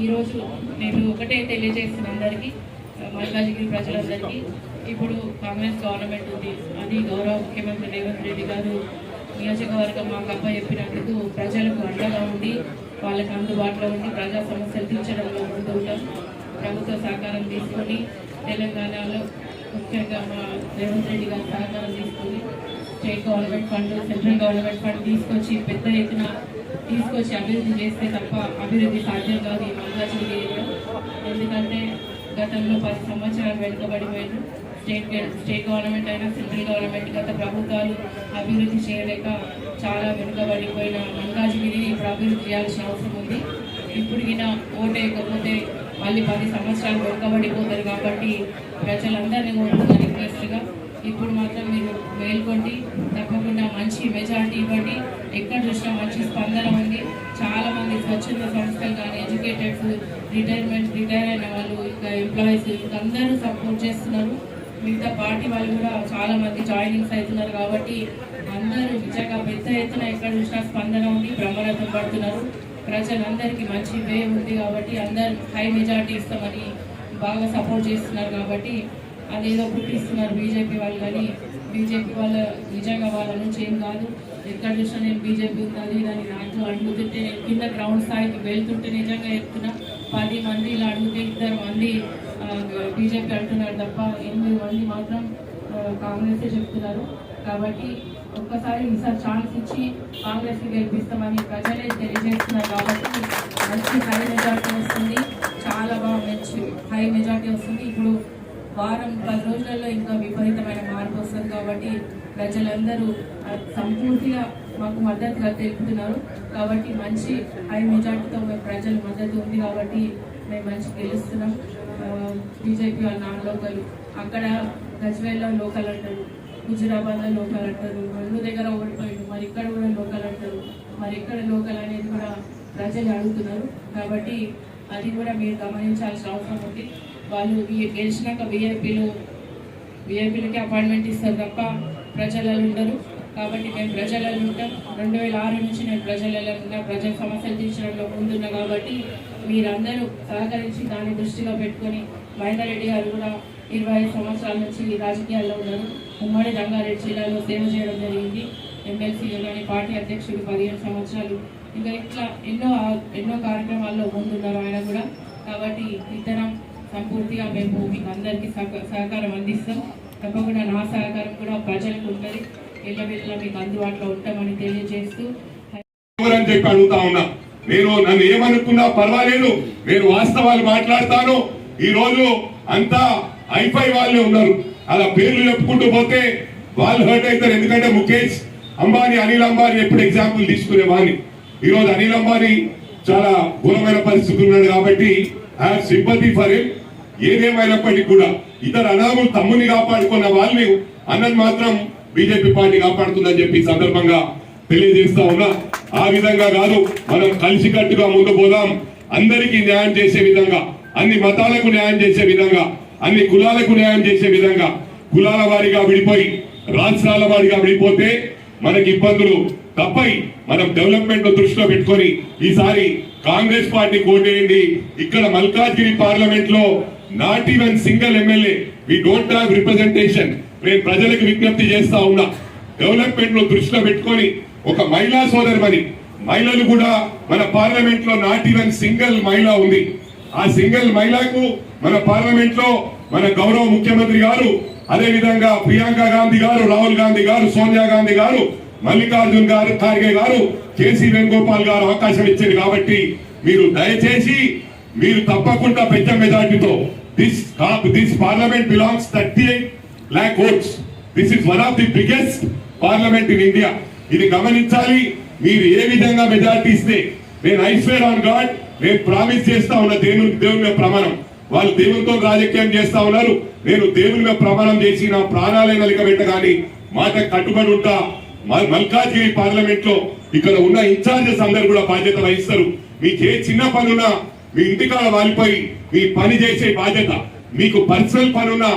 ఈరోజు నేను ఒకటే తెలియజేసిన అందరికీ మల్కాజిగిరి ప్రజలందరికీ ఇప్పుడు కాంగ్రెస్ గవర్నమెంట్ ఉంది. అది గౌరవ ముఖ్యమంత్రి రేవంత్ రెడ్డి గారు నియోజకవర్గం మాకు అప్ప చెప్పినందుకు ప్రజలకు అండగా ఉండి వాళ్ళకి అందుబాటులో ఉండి ప్రజా సమస్యలు తీర్చడంలో ముందు ఉంటాం. ప్రభుత్వ సహకారం తీసుకొని తెలంగాణలో ముఖ్యంగా మా రేవంత్ రెడ్డి గారు సహకారం తీసుకొని state government fund central government fund తీసుకొచ్చి పెద్ద ఎత్తున తీసుకొచ్చి అభివృద్ధి చేస్తే తప్ప అభివృద్ధి సాధ్యం కాదు ఈ మల్కాజిగిరి ఎందుకంటే గతంలో పది సంవత్సరాలు వెనుకబడిపోయారు స్టేట్ స్టేట్ గవర్నమెంట్ అయినా సెంట్రల్ గవర్నమెంట్ గత ప్రభుత్వాలు అభివృద్ధి చేయలేక చాలా వెనుకబడిపోయిన మల్కాజిగిరిని ఇప్పుడు అభివృద్ధి చేయాల్సిన అవసరం ఉంది. ఇప్పుడు ఈయన ఓటేయకపోతే మళ్ళీ పది సంవత్సరాలు వెనుకబడిపోతారు కాబట్టి ప్రజలందరినీ కోరుతున్న రిక్వెస్ట్గా ఇప్పుడు మాత్రం మీరు మేల్కొండి తప్పకుండా మంచి మెజారిటీ ఇవ్వండి. ఎక్కడ చూసినా మంచి స్పందన ఉంది. చాలా మంది స్వచ్ఛంద సంస్థలు కానీ ఎడ్యుకేటెడ్స్ రిటైర్మెంట్ రిటైర్ అయిన వాళ్ళు ఇంకా ఎంప్లాయీస్ ఇంకా అందరూ సపోర్ట్ చేస్తున్నారు. మిగతా పార్టీ వాళ్ళు కూడా చాలా మంది జాయినింగ్స్ అవుతున్నారు కాబట్టి అందరూ నిజంగా పెద్ద ఎత్తున ఎక్కడ చూసినా స్పందన ఉంది బ్రహ్మరథం పడుతున్నారు. ప్రజలందరికీ మంచి వే ఉంది కాబట్టి అందరు హై మెజార్టీ ఇస్తామని బాగా సపోర్ట్ చేస్తున్నారు కాబట్టి అదేదో పుట్టిస్తున్నారు బీజేపీ వాళ్ళు కానీ. బీజేపీ వాళ్ళ నిజంగా వాళ్ళ నుంచి ఏం కాదు. ఎక్కడ చూసినా నేను బీజేపీ ఉంది దాన్ని దాంట్లో అడుగుతుంటే నేను కింద గ్రౌండ్ స్థాయికి వెళ్తుంటే నిజంగా చెప్తున్నా పది మంది ఇలా అడిగితే ఇద్దరు మంది బీజేపీ అంటున్నారు తప్ప ఎనిమిది మంది మాత్రం కాంగ్రెస్ చెప్తున్నారు. కాబట్టి ఒక్కసారి ఈసారి ఛాన్స్ ఇచ్చి కాంగ్రెస్కి గెలిపిస్తామని ప్రజలే తెలియజేస్తున్నారు కాబట్టి మంచి హై మెజార్టీ వస్తుంది చాలా బాగా మంచి హై మెజార్టీ వస్తుంది. ఇప్పుడు వారం పది రోజులలో ఇంకా విపరీతమైన మార్పు వస్తుంది కాబట్టి ప్రజలందరూ సంపూర్తిగా మాకు మద్దతుగా తెలుపుతున్నారు. కాబట్టి మంచి హై మెజార్టీతో మేము ప్రజల మద్దతు ఉంది కాబట్టి మేము మంచి గెలుస్తున్నాం. బీజేపీ వాళ్ళ నాన్ లోకల్ అక్కడ గజ్వేల్లో లోకల్ అంటారు హుజురాబాద్లో లోకల్ అంటారు రెండు దగ్గర ఓడిపోయాడు మరి ఇక్కడ కూడా లోకల్ అంటారు. మరి ఇక్కడ లోకల్ అనేది కూడా ప్రజలు అడుగుతున్నారు. కాబట్టి అది కూడా మీరు గమనించాల్సిన అవసరం ఉంది. వాళ్ళు గెలిచినాక వీఐపీలు వీఐపీలకి అపాయింట్మెంట్ ఇస్తారు తప్ప ప్రజలలో ఉండరు. కాబట్టి మేము ప్రజలలో ఉంటాం. రెండు వేల ఆరు నుంచి నేను ప్రజలలో ఉన్నా ప్రజల సమస్యలు తీర్చడంలో ముందున్నా కాబట్టి మీరందరూ సహకరించి దాన్ని దృష్టిలో పెట్టుకొని మహేందర్ రెడ్డి గారు కూడా ఇరవై ఐదు సంవత్సరాల నుంచి రాజకీయాల్లో ఉన్నారు. ఉమ్మడి రంగారెడ్డి జిల్లాలో సేవ చేయడం జరిగింది. ఎమ్మెల్సీగా కానీ పార్టీ అధ్యక్షుడు పదిహేను సంవత్సరాలు. ఇంకా ఇట్లా ఎన్నో ఎన్నో కార్యక్రమాల్లో ముందున్నారు ఆయన కూడా. కాబట్టి ఇద్దరం సంపూర్తిగా మేము మీకు అందరికీ సహక- సహకారం అందిస్తాం. తప్పకుండా నా సహకారం కూడా ప్రజలకు ఉంటుంది. ఎల్లవెల్ల మీకు అందుబాటులో ఉంటామని తెలియజేస్తూ ఎవరని చెప్పి అడుగుతా ఉన్నా. నేను నన్ను ఏమనుకున్నా పర్వాలేదు. నేను వాస్తవాలు మాట్లాడతాను. ఈ రోజు అంతా ఐఫై వాళ్ళే ఉన్నారు. అలా పేర్లు చెప్పుకుంటూ పోతే వాళ్ళు హర్ట్ అవుతారు. ఎందుకంటే ముఖేష్ అంబానీ అనిల్ అంబానీ ఎప్పుడు ఎగ్జాంపుల్ తీసుకునే ఈరోజు అనిల్ అంబానీ చాలా ఘోరమైన పరిస్థితులు ఉన్నాడు కాబట్టి హ్యావ్ సింపతి ఫర్ హిమ్ ఏదేమైనప్పటికీ కూడా ఇతర అనాములు తమ్ముని కాపాడుకున్న వాళ్ళు అన్నది మాత్రం బీజేపీ పార్టీ కాపాడుతుందని చెప్పి సందర్భంగా తెలియజేస్తా ఉన్నా. ఆ విధంగా కాదు మనం కలిసికట్టుగా ముందు పోదాం. అందరికీ న్యాయం చేసే విధంగా అన్ని మతాలకు న్యాయం చేసే విధంగా అన్ని కులాలకు న్యాయం చేసే విధంగా కులాల వారిగా విడిపోయి రాష్ట్రాల వారిగా విడిపోతే మనకి ఇబ్బందులు తప్పై మనం డెవలప్మెంట్ దృష్టిలో పెట్టుకొని ఈసారి కాంగ్రెస్ పార్టీ కోటేయండి. ఇక్కడ మల్కాజ్గిరి పార్లమెంట్లో not even single MLA we don't have representation నేను ప్రజలకు విజ్ఞప్తి చేస్తా ఉన్నా. డెవలప్మెంట్లో దృష్టిలో పెట్టుకొని ఒక మహిళా సోదరిమని మహిళలు కూడా మన పార్లమెంట్లో నాట్ ఈవెన్ సింగిల్ మహిళ ఉంది. ఆ సింగిల్ మహిళకు మన పార్లమెంట్లో మన గౌరవ ముఖ్యమంత్రి గారు అదే విధంగా ప్రియాంక గాంధీ గారు రాహుల్ గాంధీ గారు సోనియా గాంధీ గారు మల్లికార్జున్ గారు ఖార్గే గారు కేసీ వేణుగోపాల్ గారు అవకాశం ఇచ్చారు కాబట్టి మీరు దయచేసి మీరు తప్పకుండా పెద్ద మెజార్టీతో this this parliament belongs thirty eight lakh votes this is one of the biggest parliament in India ఇది గమనించాలి. మీరు ఏ విధంగా మెజార్టీ ఇస్తే నేను ఐస్వేర్ ఆన్ గాడ్ నేను ప్రామిస్ చేస్తా ఉన్న దేవుని దేవుని మీద ప్రమాణం. వాళ్ళు దేవునితో రాజకీయం చేస్తా ఉన్నారు. నేను దేవుని మీద ప్రమాణం చేసి నా ప్రాణాలైన లెక్క కానీ మాట కట్టుబడి ఉంటా. మల్కాజ్గిరి పార్లమెంట్లో ఇక్కడ ఉన్న ఇన్ఛార్జెస్ అందరు కూడా బాధ్యత వహిస్తారు. మీకు ఏ చిన్న పనున్నా మీ ఇంటికాడ వాలిపోయి మీ పని చేసే బాధ్యత మీకు పర్సనల్ పనున్నా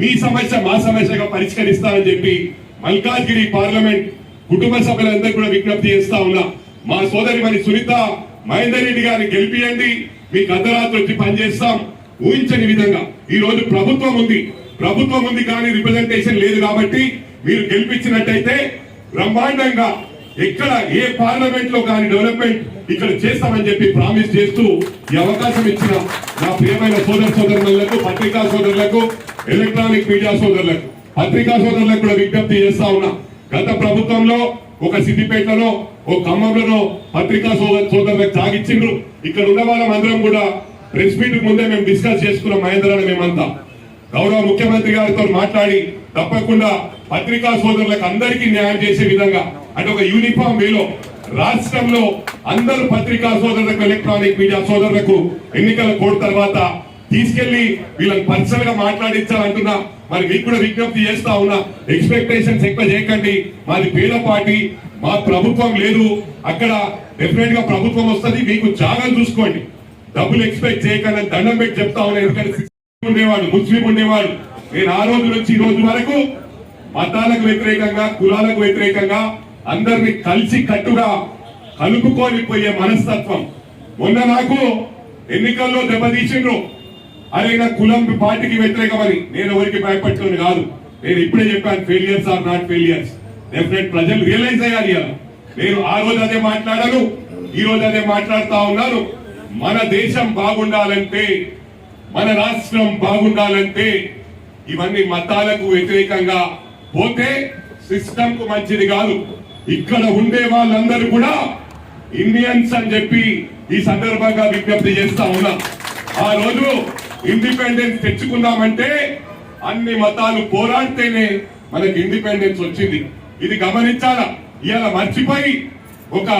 మీ సమస్య మా సమస్యగా పరిష్కరిస్తారని చెప్పి మల్కాజ్గిరి పార్లమెంట్ కుటుంబ సభ్యులందరూ కూడా విజ్ఞప్తి చేస్తా ఉన్నా. మా సోదరి మరి సునీత మహేందర్ రెడ్డి గారిని గెలిపియండి. మీకు అర్ధరాత్రి వచ్చి పనిచేస్తాం. ఊహించని విధంగా ఈ రోజు ప్రభుత్వం ఉంది. ప్రభుత్వం ఉంది కానీ రిప్రజెంటేషన్ లేదు కాబట్టి మీరు గెలిపించినట్టయితే బ్రహ్మాండంగా ఎక్కడ ఏ పార్లమెంట్లో కానీ డెవలప్మెంట్ ఇక్కడ చేస్తామని చెప్పి ప్రామిస్ చేస్తూ ఈ అవకాశం ఇచ్చిన నా ప్రియమైన సోదర సోదరులకు పత్రికా సోదరులకు ఎలక్ట్రానిక్ మీడియా సోదరులకు పత్రికా సోదరులకు కూడా విజ్ఞప్తి చేస్తా ఉన్నా. గత ప్రభుత్వంలో ఒక సిద్దిపేటలో ఒక ఖమ్మంలోనో పత్రికా సోదర సోదరులకు తాగిచ్చిండ్రు. ఇక్కడ ఉన్న వాళ్ళం అందరం కూడా ప్రెస్ మీట్ ముందే మేము డిస్కస్ చేసుకున్నాం మహేంద్ర మేమంతా. గౌరవ ముఖ్యమంత్రి గారితో మాట్లాడి తప్పకుండా పత్రికా సోదరులకు అందరికీ న్యాయం చేసే విధంగా అంటే ఒక యూనిఫామ్ వేలో రాష్ట్రంలో అందరు పత్రికా సోదరులకు ఎలక్ట్రానిక్ మీడియా సోదరులకు ఎన్నికల కోడ్ తర్వాత తీసుకెళ్ళి వీళ్ళని పర్సనల్గా మాట్లాడించాలంటున్నా. మరి మీకు కూడా విజ్ఞప్తి చేస్తా ఉన్నా ఎక్స్పెక్టేషన్స్ ఎక్కువ చేయకండి. మాది పేద పార్టీ మా ప్రభుత్వం లేదు. అక్కడ డెఫినెట్గా ప్రభుత్వం వస్తుంది. మీకు జాగ్రత్త చూసుకోండి. డబ్బులు ఎక్స్పెక్ట్ చేయకండి దండం పెట్టి చెప్తా ఉన్నా ఎందుకంటే ఉండేవాడు ముస్లిం ఉండేవాడు నేను ఆ రోజు నుంచి ఈ రోజు వరకు మతాలకు వ్యతిరేకంగా కులాలకు వ్యతిరేకంగా అందరిని కలిసి కట్టుగా కలుపుకొని పోయే మనస్తత్వం. మొన్న నాకు ఎన్నికల్లో దెబ్బతీసిండ్రు. అరే నా కులం పార్టీకి వ్యతిరేకమని నేను ఎవరికి భయపట్టుకుని కాదు. నేను ఇప్పుడే చెప్పాను failures are not failures definite ప్రజలు రియలైజ్ అయ్యాలి నేను ఆ రోజు అదే మాట్లాడాను ఈ రోజు అదే మాట్లాడుతా ఉన్నాను. మన దేశం బాగుండాలంటే మన రాష్ట్రం బాగుండాలంటే ఇవన్నీ మతాలకు వ్యతిరేకంగా పోతే సిస్టమ్కు మంచిది కాదు. ఇక్కడ ఉండే వాళ్ళందరూ కూడా ఇండియన్స్ అని చెప్పి ఈ సందర్భంగా విజ్ఞప్తి చేస్తా ఉన్నా. ఆ రోజు ఇండిపెండెన్స్ తెచ్చుకుందామంటే అన్ని మతాలు పోరాడితేనే మనకి ఇండిపెండెన్స్ వచ్చింది. ఇది గమనించాలా? ఇలా మర్చిపోయి ఒక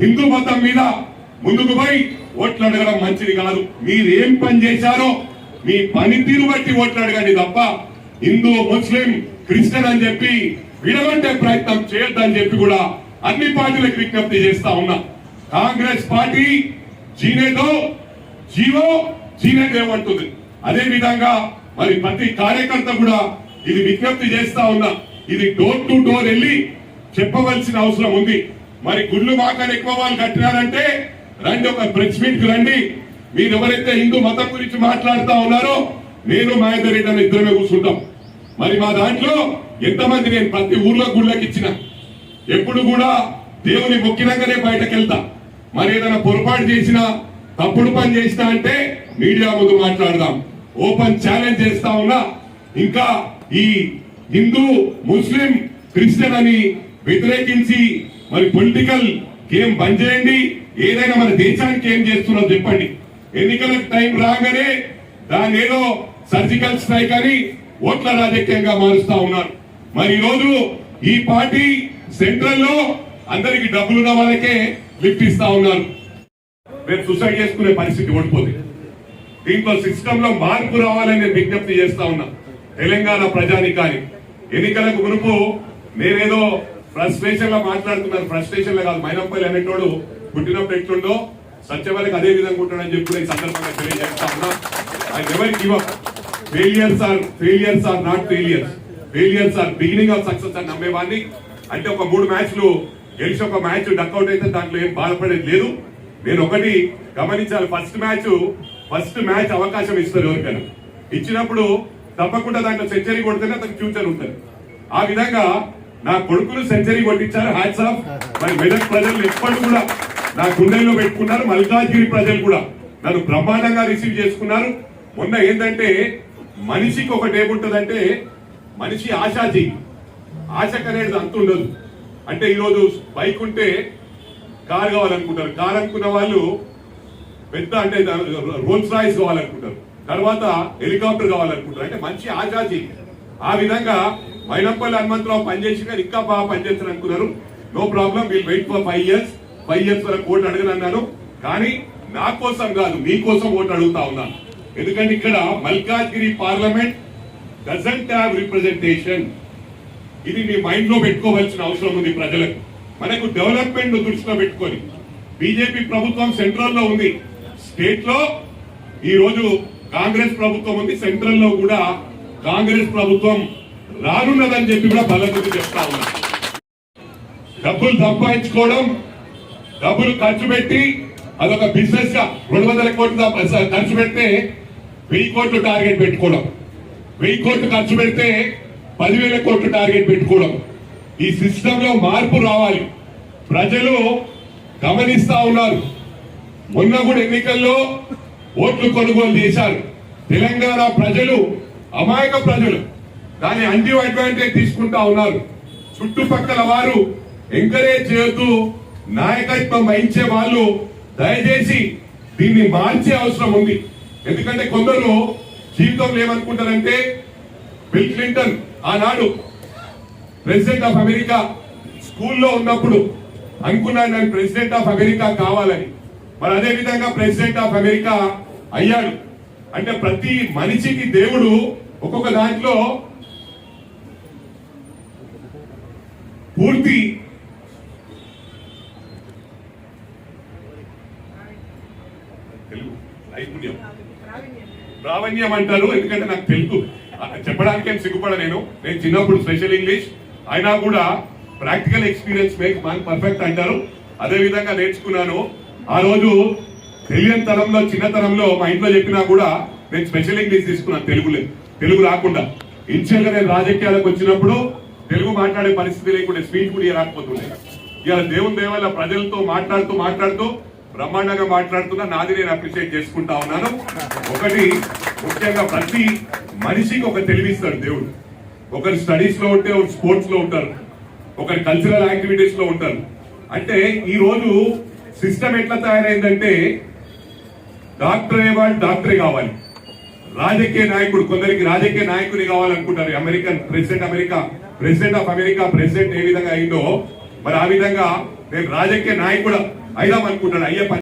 హిందూ మతం మీద ముందుకు పోయి ఓట్లు అడగడం మంచిది కాదు. మీరు ఏం పని చేశారో మీ పనితీరు బట్టి ఓట్లు అడగండి తప్ప హిందూ ముస్లిం క్రిస్టియన్ అని చెప్పి విడగొట్టే ప్రయత్నం చేయొద్దని చెప్పి కూడా అన్ని పార్టీలకు విజ్ఞప్తి చేస్తా ఉన్నా. కాంగ్రెస్ పార్టీ జీనేదో జీవో జీనేదేమంటుంది అదే విధంగా మరి ప్రతి కార్యకర్త కూడా ఇది విజ్ఞప్తి చేస్తా ఉన్నా. ఇది డోర్ టు డోర్ వెళ్ళి చెప్పవలసిన అవసరం ఉంది. మరి గుళ్ళు మాకని ఎక్కువ వాళ్ళు కట్టినారంటే రండి ఒక ప్రెస్ మీట్కి రండి. మీరు ఎవరైతే హిందూ మతం గురించి మాట్లాడుతా ఉన్నారో నేను మా రెడ్డి అని ఇద్దరమే కూర్చుంటాం. మరి మా దాంట్లో ఎంతమంది నేను ప్రతి ఊర్లో గుళ్ళకి ఇచ్చిన? ఎప్పుడు కూడా దేవుని మొక్కినాకనే బయటకు వెళ్తా మరి ఏదైనా పొరపాటు చేసినా తప్పుడు పని చేసినా అంటే మీడియా ముందు మాట్లాడదాం. ఓపెన్ ఛాలెంజ్ చేస్తా ఉన్నా. ఇంకా ఈ హిందూ ముస్లిం క్రిస్టియన్ అని వ్యతిరేకించి మరి పొలిటికల్ గేమ్ బంద్ చేయండి. ఏదైనా మన దేశానికి ఏం చేస్తున్నాం చెప్పండి. ఎన్నికలకు టైం రాగానే దాన్ని ఏదో సర్జికల్ స్ట్రైక్ అని ఓట్ల రాజకీయంగా మారుస్తా ఉన్నారు. మరి ఈరోజు రోజు ఈ పార్టీ సెంట్రల్లో అందరికి డబ్బులున్న వాళ్ళకే లిఫ్ట్ ఇస్తా ఉన్నారు. రేపు సూసైడ్ చేసుకునే పరిస్థితి ఓడిపోతుంది దీంట్లో సిస్టమ్లో మార్పు రావాలని నేను విజ్ఞప్తి చేస్తా ఉన్నా. తెలంగాణ ప్రజానికాని ఎన్నికలకు మునుపు నేనేదో ఫ్రస్ట్రేషన్లో మాట్లాడుతున్నాను ఫ్రస్ట్రేషన్లో కాదు. మైనప్పల్లి అనేటోడు పుట్టినప్పుడు ఎట్లుండో సత్యవరకు అదే విధంగా ఉంటాడని చెప్పి కూడా ఈ సందర్భంగా తెలియజేస్తా ఉన్నా. I never give up failures are failures are not failures failures are beginning of success అని నమ్మేవాడిని. అంటే ఒక మూడు మ్యాచ్లు గెలిచి ఒక మ్యాచ్ డక్అవుట్ అయితే దాంట్లో ఏం బాధపడేది లేదు. నేను ఒకటి గమనించాలి. ఫస్ట్ మ్యాచ్ ఫస్ట్ మ్యాచ్ అవకాశం ఇస్తారు ఎవరికైనా. ఇచ్చినప్పుడు తప్పకుండా దాంట్లో సెంచరీ కొడితేనే అతనికి ఫ్యూచర్ ఉంటుంది. ఆ విధంగా నా కొడుకును సెంచరీ కొట్టించారు హ్యాట్స్ ఆఫ్ మరి మెదక్ ప్రజలు ఎప్పటి కూడా నా గుండెల్లో పెట్టుకున్నారు మల్కాజ్గిరి ప్రజలు కూడా. నన్ను బ్రహ్మాండంగా రిసీవ్ చేసుకున్నారు. మొన్న ఏంటంటే మనిషికి ఒకటి ఏముంటదంటే మనిషి ఆశాజీ ఆశకు అనేది అంత ఉండదు. అంటే ఈరోజు బైక్ ఉంటే కార్ కావాలనుకుంటారు. కార్ అనుకున్న వాళ్ళు పెద్ద అంటే రోల్స్ రాయిస్ కావాలనుకుంటారు. తర్వాత హెలికాప్టర్ కావాలనుకుంటారు. అంటే మంచి ఆశాజీ ఆ విధంగా మైనప్పల్లి హనుమంతరావు పనిచేసిన ఇంకా బాగా పనిచేస్తారు అనుకున్నారు no problem will wait for five years. Five years వరకు ఓటు అడగనన్నాను. కానీ నా కోసం కాదు మీకోసం ఓటు అడుగుతా ఉన్నాను. ఎందుకంటే ఇక్కడ Malkajgiri parliament doesn't have representation ఇది మీ మైండ్లో పెట్టుకోవాల్సిన అవసరం ఉంది ప్రజలకు. మనకు డెవలప్మెంట్ దృష్టిలో పెట్టుకొని బీజేపీ ప్రభుత్వం సెంట్రల్లో ఉంది. స్టేట్లో ఈ రోజు కాంగ్రెస్ ప్రభుత్వం ఉంది సెంట్రల్లో కూడా కాంగ్రెస్ ప్రభుత్వం రానున్నదని చెప్పి కూడా బలం చెప్తా ఉన్నా. డబ్బులు సంపాదించుకోవడం డబ్బులు ఖర్చు పెట్టి అదొక బిజినెస్గా రెండు వందల కోట్లు ఖర్చు పెడితే వెయ్యి కోట్లు టార్గెట్ పెట్టుకోవడం. వెయ్యి కోట్లు ఖర్చు పెడితే పదివేల కోట్లు టార్గెట్ పెట్టుకోవడం. ఈ సిస్టమ్లో మార్పు రావాలి. ప్రజలు గమనిస్తా ఉన్నారు. మొన్న కూడా ఎన్నికల్లో ఓట్లు కొనుగోలు చేశారు. తెలంగాణ ప్రజలు అమాయక ప్రజలు దాని అంటి అడ్వాంటేజ్ తీసుకుంటా ఉన్నారు. చుట్టుపక్కల వారు ఎంకరేజ్ చేస్తూ నాయకత్వం వహించే వాళ్ళు దయచేసి దీన్ని మార్చే అవసరం ఉంది. ఎందుకంటే కొందరు జీవితంలో ఏమనుకుంటారంటే బిల్ క్లింటన్ ఆనాడు ప్రెసిడెంట్ ఆఫ్ అమెరికా స్కూల్లో ఉన్నప్పుడు అనుకున్నాను నేను ప్రెసిడెంట్ ఆఫ్ అమెరికా కావాలని. మరి అదే విధంగా ప్రెసిడెంట్ ఆఫ్ అమెరికా అయ్యాడు. అంటే ప్రతి మనిషికి దేవుడు ఒక్కొక్క దాంట్లో పూర్తి తెలుగు నైపుణ్యం ప్రావీణ్యం అంటారు ఎందుకంటే నాకు తెలుగు చెప్పడానికి చెప్పడానికేం సిగ్గుపడ నేను. నేను చిన్నప్పుడు స్పెషల్ ఇంగ్లీష్. అయినా కూడా ప్రాక్టికల్ ఎక్స్పీరియన్స్ మేక్ మాకు పర్ఫెక్ట్ అంటారు. అదే విధంగా నేర్చుకున్నాను. ఆ రోజు తెలియని తరంలో చిన్నతనంలో మా ఇంట్లో చెప్పినా కూడా నేను స్పెషల్ ఇంగ్లీష్ తీసుకున్నాను. తెలుగులే తెలుగు రాకుండా. ఇనిషియల్గా నేను రాజకీయాలకు వచ్చినప్పుడు తెలుగు మాట్లాడే పరిస్థితి లేకుండా స్పీచ్ కూడా రాకపోతుండే ఇలా దేవుని దేవాల ప్రజలతో మాట్లాడుతూ మాట్లాడుతూ బ్రహ్మాండంగా మాట్లాడుతున్నా నాది నేను అప్రిషియేట్ చేసుకుంటా ఉన్నాను. ఒకటి ముఖ్యంగా ప్రతి మనిషికి ఒక తెలివిస్తాడు దేవుడు. ఒకరు స్టడీస్లో ఉంటే ఒకరు స్పోర్ట్స్లో ఉంటారు. ఒకరు కల్చరల్ యాక్టివిటీస్లో ఉంటారు. అంటే ఈ రోజు సిస్టమ్ ఎట్లా తయారైందంటే డాక్టర్ అయ్యేవాడు డాక్టరే కావాలి. రాజకీయ నాయకుడు కొందరికి రాజకీయ నాయకుని కావాలనుకుంటారు. American president America president of America president ఏ విధంగా అయిందో మరి ఆ విధంగా నేను రాజకీయ నాయకుడు? అయిదాం అనుకుంటాను అయ్యే పని